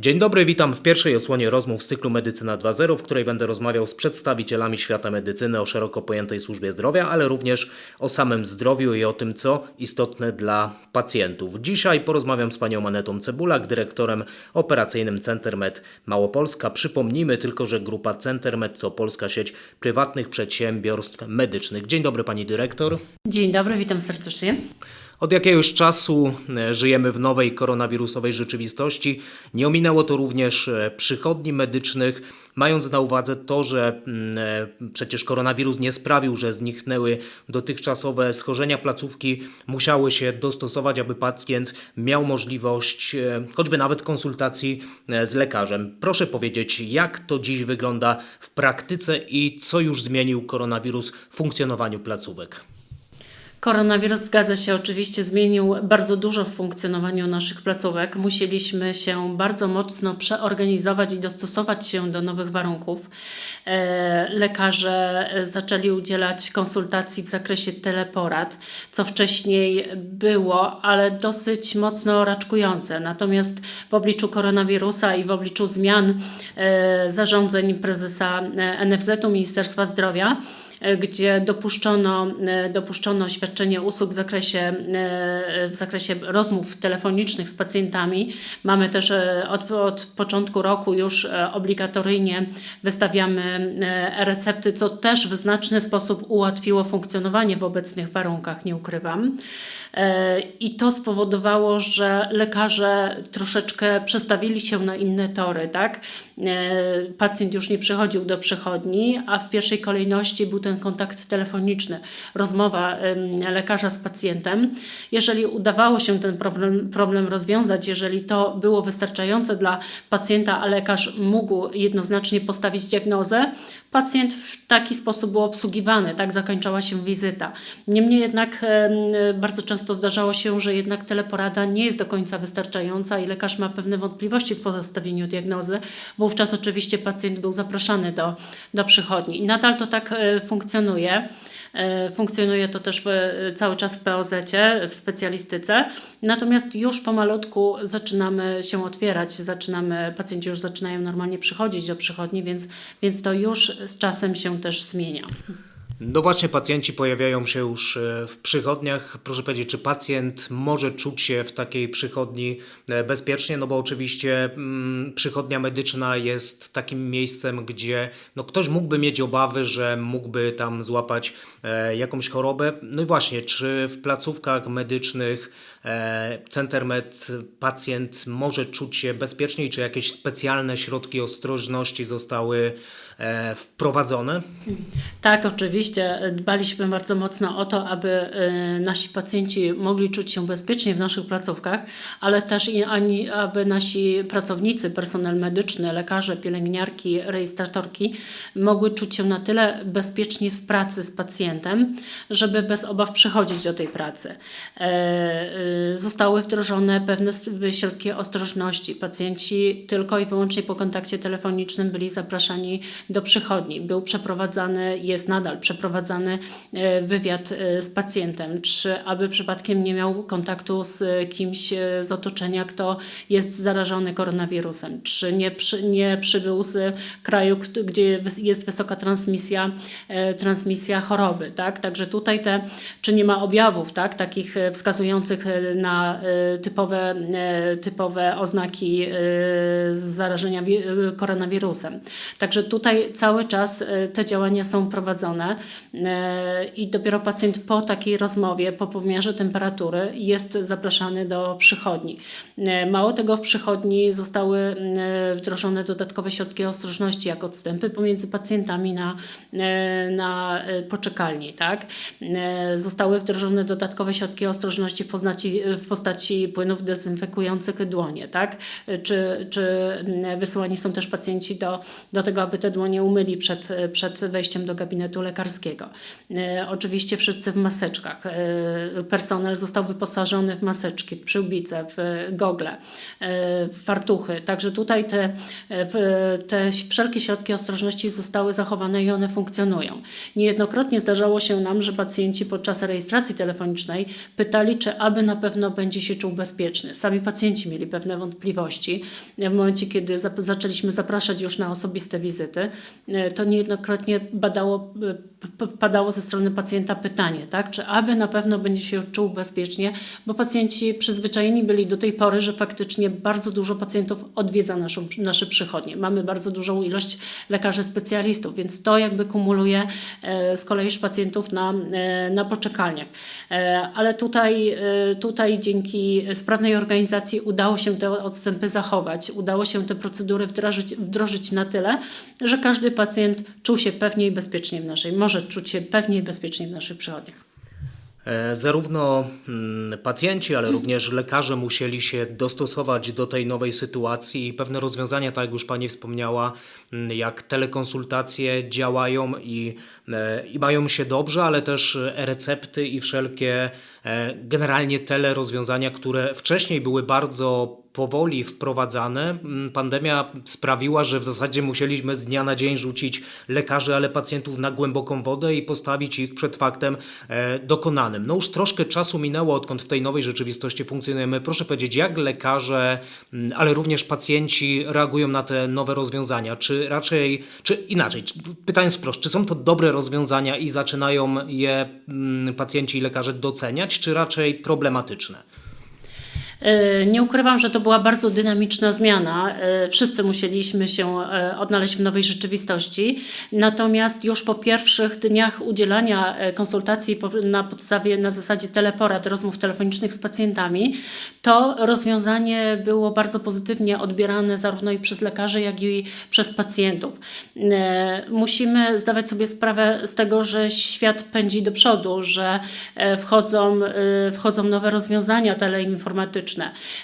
Dzień dobry, witam w pierwszej odsłonie rozmów z cyklu Medycyna 2.0, w której będę rozmawiał z przedstawicielami świata medycyny o szeroko pojętej służbie zdrowia, ale również o samym zdrowiu i o tym, co istotne dla pacjentów. Dzisiaj porozmawiam z panią Anetą Cebulak, dyrektorem operacyjnym Centermed Małopolska. Przypomnijmy tylko, że grupa Centermed to polska sieć prywatnych przedsiębiorstw medycznych. Dzień dobry pani dyrektor. Dzień dobry, witam serdecznie. Od jakiegoś czasu e, żyjemy w nowej koronawirusowej rzeczywistości. Nie ominęło to również e, przychodni medycznych, mając na uwadze to, że mm, e, przecież koronawirus nie sprawił, że zniknęły dotychczasowe schorzenia placówki, musiały się dostosować, aby pacjent miał możliwość choćby nawet konsultacji z lekarzem. Proszę powiedzieć, jak to dziś wygląda w praktyce i co już zmienił koronawirus w funkcjonowaniu placówek? Koronawirus, zgadza się, oczywiście zmienił bardzo dużo w funkcjonowaniu naszych placówek. Musieliśmy się bardzo mocno przeorganizować i dostosować się do nowych warunków. E, Lekarze e, zaczęli udzielać konsultacji w zakresie teleporad, co wcześniej było, ale dosyć mocno raczkujące. Natomiast w obliczu koronawirusa i w obliczu zmian e, zarządzeń prezesa NFZ-u Ministerstwa Zdrowia, gdzie dopuszczono, e, dopuszczono świadczenie usług w zakresie, e, w zakresie rozmów telefonicznych z pacjentami. Mamy też e, od, od początku roku już e, obligatoryjnie wystawiamy e, recepty, co też w znaczny sposób ułatwiło funkcjonowanie w obecnych warunkach, nie ukrywam. E, I to spowodowało, że lekarze troszeczkę przestawili się na inne tory, tak? E, Pacjent już nie przychodził do przychodni, a w pierwszej kolejności był ten kontakt telefoniczny, rozmowa lekarza z pacjentem. Jeżeli udawało się ten problem, problem rozwiązać, jeżeli to było wystarczające dla pacjenta, a lekarz mógł jednoznacznie postawić diagnozę, pacjent w taki sposób był obsługiwany, tak zakończyła się wizyta. Niemniej jednak bardzo często zdarzało się, że jednak teleporada nie jest do końca wystarczająca i lekarz ma pewne wątpliwości w postawieniu diagnozy. Wówczas oczywiście pacjent był zapraszany do, do przychodni. I nadal to tak e, funkcjonuje. E, Funkcjonuje to też w, cały czas w POZ, w specjalistyce. Natomiast już pomalutku zaczynamy się otwierać, zaczynamy, pacjenci już zaczynają normalnie przychodzić do przychodni, więc, więc to już z czasem się też zmienia. No właśnie, pacjenci pojawiają się już e, w przychodniach. Proszę powiedzieć, czy pacjent może czuć się w takiej przychodni e, bezpiecznie? No bo oczywiście mm, przychodnia medyczna jest takim miejscem, gdzie no, ktoś mógłby mieć obawy, że mógłby tam złapać e, jakąś chorobę. No i właśnie, czy w placówkach medycznych e, Centermed pacjent może czuć się bezpiecznie? Czy jakieś specjalne środki ostrożności zostały wprowadzone? Tak, oczywiście. Dbaliśmy bardzo mocno o to, aby y, nasi pacjenci mogli czuć się bezpiecznie w naszych placówkach, ale też i aby nasi pracownicy, personel medyczny, lekarze, pielęgniarki, rejestratorki mogły czuć się na tyle bezpiecznie w pracy z pacjentem, żeby bez obaw przychodzić do tej pracy. E, Zostały wdrożone pewne środki ostrożności. Pacjenci tylko i wyłącznie po kontakcie telefonicznym byli zapraszani do przychodni. Był przeprowadzany, jest nadal przeprowadzany e, wywiad e, z pacjentem, czy aby przypadkiem nie miał kontaktu z kimś e, z otoczenia, kto jest zarażony koronawirusem, czy nie, przy, nie przybył z kraju, gdzie jest wysoka transmisja, transmisja choroby. Tak? Także tutaj te, czy nie ma objawów tak? takich wskazujących na typowe, typowe oznaki zarażenia wi- koronawirusem. Także tutaj cały czas e, te działania są prowadzone e, i dopiero pacjent po takiej rozmowie, po pomiarze temperatury jest zapraszany do przychodni. E, Mało tego, w przychodni zostały wdrożone dodatkowe środki ostrożności, jak odstępy pomiędzy pacjentami na, na poczekalni. Tak? Zostały wdrożone dodatkowe środki ostrożności w postaci, w postaci płynów dezynfekujących dłonie. Tak? Czy, czy wysyłani są też pacjenci do, do tego, aby te dłonie nie umyli przed, przed wejściem do gabinetu lekarskiego. E, Oczywiście wszyscy w maseczkach. E, Personel został wyposażony w maseczki, w przyłbice, w gogle, e, w fartuchy. Także tutaj te, te wszelkie środki ostrożności zostały zachowane i one funkcjonują. Niejednokrotnie zdarzało się nam, że pacjenci podczas rejestracji telefonicznej pytali, czy aby na pewno będzie się czuł bezpieczny. Sami pacjenci mieli pewne wątpliwości. W momencie, kiedy zaczęliśmy zapraszać już na osobiste wizyty, to niejednokrotnie badało, e, padało ze strony pacjenta pytanie, tak? czy aby na pewno będzie się czuł bezpiecznie, bo pacjenci przyzwyczajeni byli do tej pory, że faktycznie bardzo dużo pacjentów odwiedza naszą, nasze przychodnie. Mamy bardzo dużą ilość lekarzy specjalistów, więc to jakby kumuluje e, z kolei pacjentów na, e, na poczekalniach. E, Ale tutaj, e, tutaj dzięki sprawnej organizacji udało się te odstępy zachować, udało się te procedury wdrożyć, wdrożyć na tyle, że każdy pacjent czuł się pewnie i bezpiecznie w naszej, może czuć się pewnie i bezpiecznie w naszych przychodniach. E, Zarówno mm, pacjenci, ale również lekarze musieli się dostosować do tej nowej sytuacji i pewne rozwiązania, tak jak już Pani wspomniała, mm, jak telekonsultacje działają i, i mają się dobrze, ale też e-recepty i wszelkie e, generalnie tele rozwiązania, które wcześniej były bardzo powoli wprowadzane. Mm, Pandemia sprawiła, że w zasadzie musieliśmy z dnia na dzień rzucić lekarzy, ale pacjentów na głęboką wodę i postawić ich przed faktem e, dokonanym. No już troszkę czasu minęło, odkąd w tej nowej rzeczywistości funkcjonujemy. Proszę powiedzieć, jak lekarze, mm, ale również pacjenci reagują na te nowe rozwiązania? Czy raczej, czy inaczej, pytając wprost, czy są to dobre rozwiązania i zaczynają je mm, pacjenci i lekarze doceniać, czy raczej problematyczne? E, Nie ukrywam, że to była bardzo dynamiczna zmiana. E, Wszyscy musieliśmy się e, odnaleźć w nowej rzeczywistości. Natomiast już po pierwszych dniach udzielania konsultacji na podstawie, na zasadzie teleporad, rozmów telefonicznych z pacjentami, to rozwiązanie było bardzo pozytywnie odbierane zarówno i przez lekarzy, jak i przez pacjentów. Musimy zdawać sobie sprawę z tego, że świat pędzi do przodu, że wchodzą, wchodzą nowe rozwiązania teleinformatyczne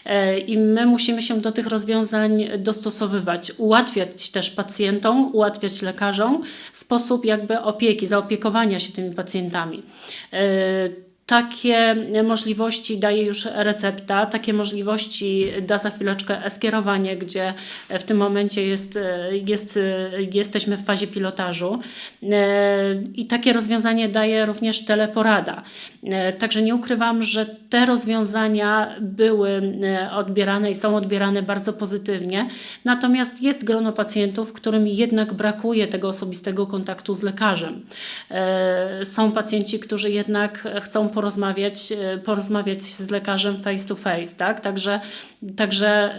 e, i my musimy się do tych rozwiązań dostosowywać, ułatwiać też pacjentom, ułatwiać lekarzom sposób jakby opieki, zaopiekowania się tymi pacjentami. E, takie możliwości daje już recepta, takie możliwości da za chwileczkę e-skierowanie, gdzie w tym momencie jest, jest, jesteśmy w fazie pilotażu. E, I takie rozwiązanie daje również teleporada. E, Także nie ukrywam, że te rozwiązania były e, odbierane i są odbierane bardzo pozytywnie. Natomiast jest grono pacjentów, którym jednak brakuje tego osobistego kontaktu z lekarzem. E, Są pacjenci, którzy jednak chcą porozmawiać, e, porozmawiać z lekarzem face to face, tak? Także, także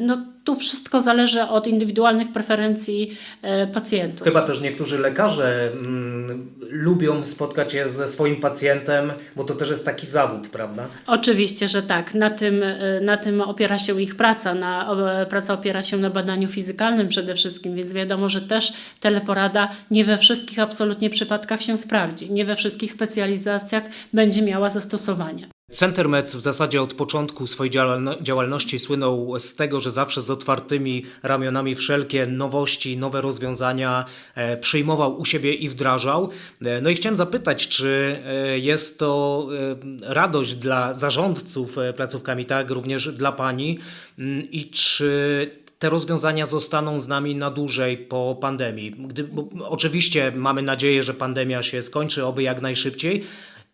no, tu wszystko zależy od indywidualnych preferencji e, pacjentów. Chyba też niektórzy lekarze mm, lubią spotkać się ze swoim pacjentem, bo to też jest taki zawód, prawda? Oczywiście, że tak. Na tym, y, na tym opiera się ich praca. Na, praca opiera się na badaniu fizykalnym przede wszystkim, więc wiadomo, że też teleporada nie we wszystkich absolutnie przypadkach się sprawdzi. Nie we wszystkich specjalizacjach będzie miała zastosowanie. Centermed w zasadzie od początku swojej działalno- działalności słynął z tego, że zawsze z otwartymi ramionami wszelkie nowości, nowe rozwiązania e, przyjmował u siebie i wdrażał. E, no i chciałem zapytać, czy e, jest to radość dla zarządców placówkami, tak, również dla Pani mm, i czy te rozwiązania zostaną z nami na dłużej po pandemii. Gdy, oczywiście mamy nadzieję, że pandemia się skończy, oby jak najszybciej.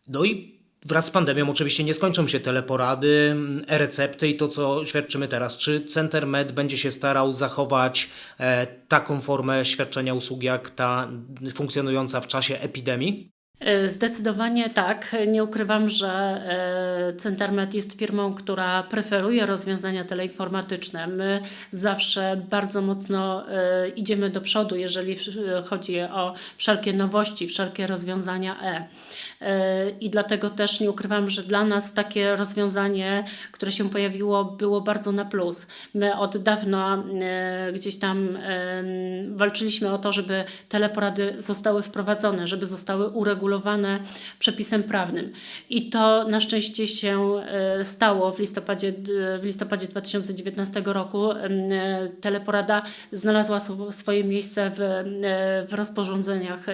No i wraz z pandemią oczywiście nie skończą się teleporady, e-recepty i to, co świadczymy teraz. Czy Center Med będzie się starał zachować e, taką formę świadczenia usług, jak ta funkcjonująca w czasie epidemii? E, Zdecydowanie tak. Nie ukrywam, że e, Centermed jest firmą, która preferuje rozwiązania teleinformatyczne. My zawsze bardzo mocno e, idziemy do przodu, jeżeli chodzi o wszelkie nowości, wszelkie rozwiązania E. I dlatego też nie ukrywam, że dla nas takie rozwiązanie, które się pojawiło, było bardzo na plus. My od dawna gdzieś tam walczyliśmy o to, żeby teleporady zostały wprowadzone, żeby zostały uregulowane uregulowane przepisem prawnym. I to na szczęście się e, stało w listopadzie, w listopadzie 2019 roku. E, Teleporada znalazła swo- swoje miejsce w, e, w rozporządzeniach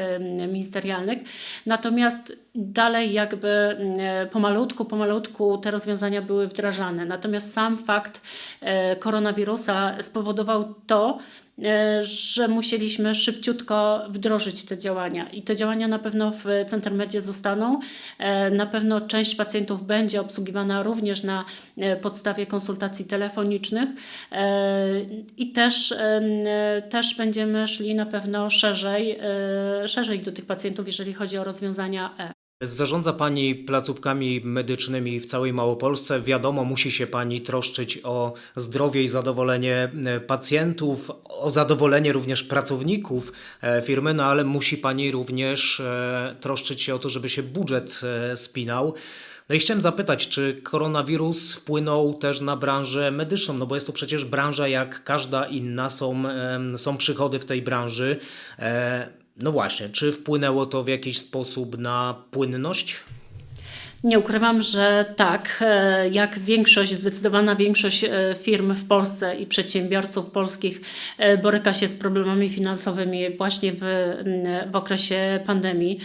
ministerialnych. Natomiast dalej jakby e, pomalutku, pomalutku te rozwiązania były wdrażane. Natomiast sam fakt e, koronawirusa spowodował to, e, że musieliśmy szybciutko wdrożyć te działania. I te działania na pewno w Centermedzie zostaną. E, Na pewno część pacjentów będzie obsługiwana również na e, podstawie konsultacji telefonicznych E, i też, e, też będziemy szli na pewno szerzej, e, szerzej do tych pacjentów, jeżeli chodzi o rozwiązania E. Zarządza Pani placówkami medycznymi w całej Małopolsce. Wiadomo, musi się Pani troszczyć o zdrowie i zadowolenie e, pacjentów, o zadowolenie również pracowników e, firmy, no ale musi Pani również e, troszczyć się o to, żeby się budżet spinał. No i chciałem zapytać, czy koronawirus wpłynął też na branżę medyczną? No bo jest to przecież branża jak każda inna, są, są przychody w tej branży. No właśnie, czy wpłynęło to w jakiś sposób na płynność? Nie ukrywam, że tak, e, jak większość, zdecydowana większość e, firm w Polsce i przedsiębiorców polskich e, boryka się z problemami finansowymi właśnie w, w okresie pandemii.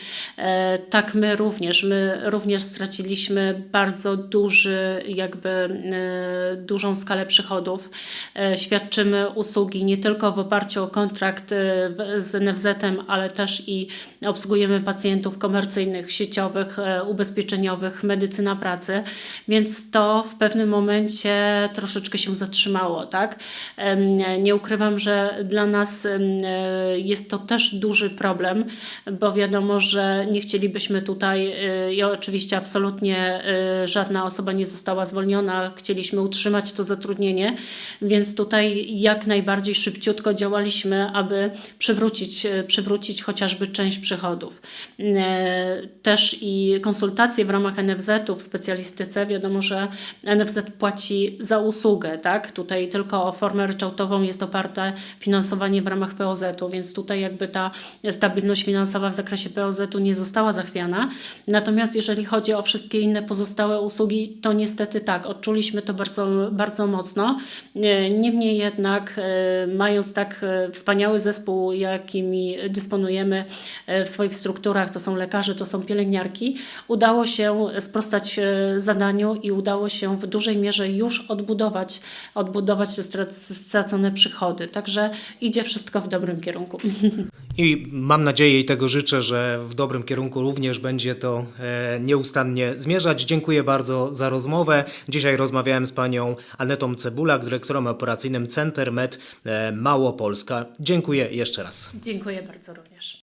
Tak my również, my również straciliśmy bardzo duży, jakby dużą skalę przychodów. Świadczymy usługi nie tylko w oparciu o kontrakt z NFZ-em, ale też i obsługujemy pacjentów komercyjnych, sieciowych, e, medycyna pracy, więc to w pewnym momencie troszeczkę się zatrzymało, tak? Nie ukrywam, że dla nas e, jest to też duży problem, bo wiadomo, że nie chcielibyśmy tutaj e, i oczywiście absolutnie e, żadna osoba nie została zwolniona, chcieliśmy utrzymać to zatrudnienie, więc tutaj jak najbardziej szybciutko działaliśmy, aby przywrócić, przywrócić chociażby część przychodów. Też i konsultacje w ramach NFZ-u w specjalistyce, wiadomo, że NFZ płaci za usługę, tak? Tutaj tylko o formę ryczałtową jest oparte finansowanie w ramach POZ-u, więc tutaj jakby ta stabilność finansowa w zakresie POZ-u nie została zachwiana. Natomiast jeżeli chodzi o wszystkie inne pozostałe usługi, to niestety tak, odczuliśmy to bardzo, bardzo mocno. Niemniej jednak, e, mając tak e, wspaniały zespół, jakimi dysponujemy e, w swoich strukturach, to są lekarze, to są pielęgniarki, udało się sprostać e, zadaniu i udało się w dużej mierze już odbudować, odbudować te strac- stracone przychody. Także idzie wszystko w dobrym kierunku. I mam nadzieję i tego życzę, że w dobrym kierunku również będzie to e, nieustannie zmierzać. Dziękuję bardzo za rozmowę. Dzisiaj rozmawiałem z panią Anetą Cebulak, dyrektorem operacyjnym Center Med e, Małopolska. Dziękuję jeszcze raz. Dziękuję bardzo również.